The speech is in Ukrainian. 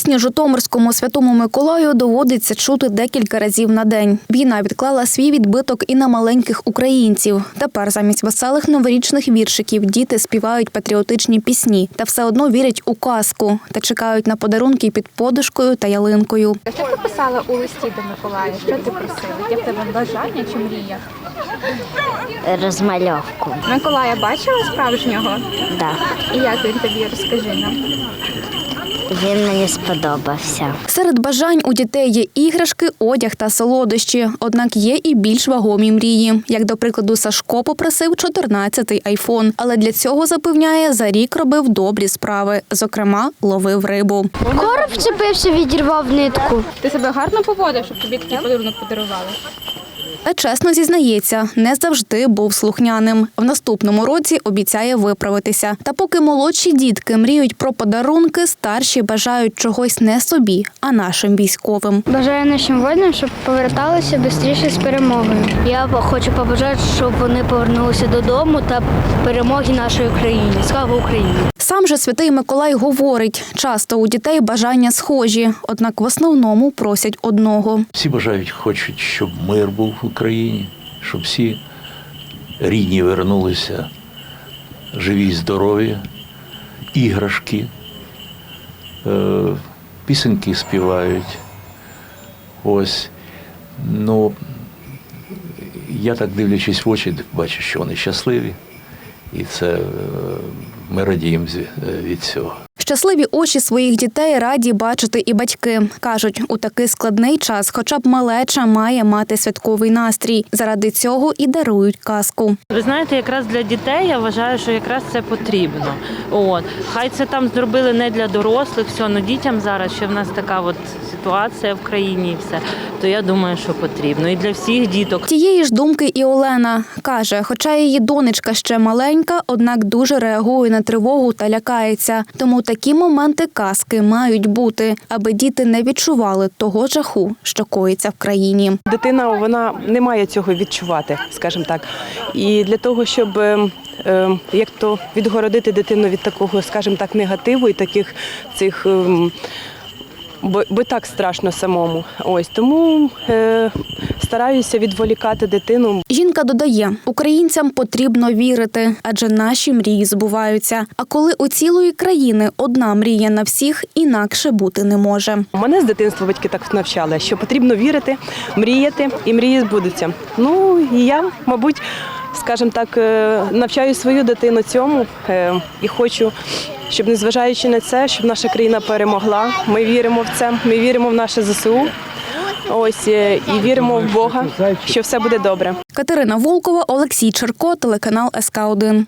Пісню Житомирському святому Миколаю доводиться чути декілька разів на день. Війна відклала свій відбиток і на маленьких українців. Тепер замість веселих новорічних віршиків діти співають патріотичні пісні та все одно вірять у казку та чекають на подарунки під подушкою та ялинкою. Що ти писала у листі до Миколая? Що ти просила? Є в тебе бажання чи мрія? Розмальовку. Миколая бачила справжнього? Да. І як він тобі розкажи нам? Він мені сподобався. Серед бажань у дітей є іграшки, одяг та солодощі. Однак є і більш вагомі мрії. Як до прикладу, Сашко попросив 14-й айфон, але для цього запевняє, за рік робив добрі справи. Зокрема, ловив рибу. Короб вчепився, відірвав нитку. Ти себе гарно поводив, щоб тобі такий подарунок подарували? Та чесно зізнається, не завжди був слухняним. В наступному році обіцяє виправитися. Та поки молодші дітки мріють про подарунки, старші бажають чогось не собі, а нашим військовим. Бажаю нашим воїнам, щоб поверталися швидше з перемогою. Я хочу побажати, щоб вони повернулися додому та перемоги нашої країни. Слава Україні! Сам же святий Миколай говорить, часто у дітей бажання схожі, однак в основному просять одного. Всі бажають, хочуть, щоб мир був в Україні, щоб всі рідні вернулися живі здорові, іграшки, е, пісеньки співають. Ось. Ну, я так дивлячись в очі, бачу, що вони щасливі. І це е, ми радіємо е, від цього. Щасливі очі своїх дітей раді бачити і батьки. Кажуть, у такий складний час, хоча б малеча має мати святковий настрій. Заради цього і дарують казку. Ви знаєте, якраз для дітей я вважаю, що якраз це потрібно. От хай це там зробили не для дорослих, все, але дітям зараз ще в нас така от ситуація в країні, і все то я думаю, що потрібно і для всіх діток. Тієї ж думки і Олена каже, хоча її донечка ще маленька, однак дуже реагує на тривогу та лякається. Тому такі моменти казки мають бути, аби діти не відчували того жаху, що коїться в країні. Дитина вона не має цього відчувати, скажімо так. І для того, щоб е, е, як то відгородити дитину від такого, скажімо так, негативу і таких цих. Бо, бо так страшно самому. Ось тому е, стараюся відволікати дитину. Жінка додає, українцям потрібно вірити, адже наші мрії збуваються. А коли у цілої країни одна мрія на всіх, інакше бути не може. Мене з дитинства батьки так навчали, що потрібно вірити, мріяти, і мрії збудуться. Ну і я, мабуть, скажімо так, е, навчаю свою дитину цьому е, і хочу, щоб незважаючи на це, щоб наша країна перемогла. Ми віримо в це, ми віримо в наше ЗСУ. Ось е, і віримо в Бога, що все буде добре. Катерина Волкова, Олексій Черко, телеканал СК 1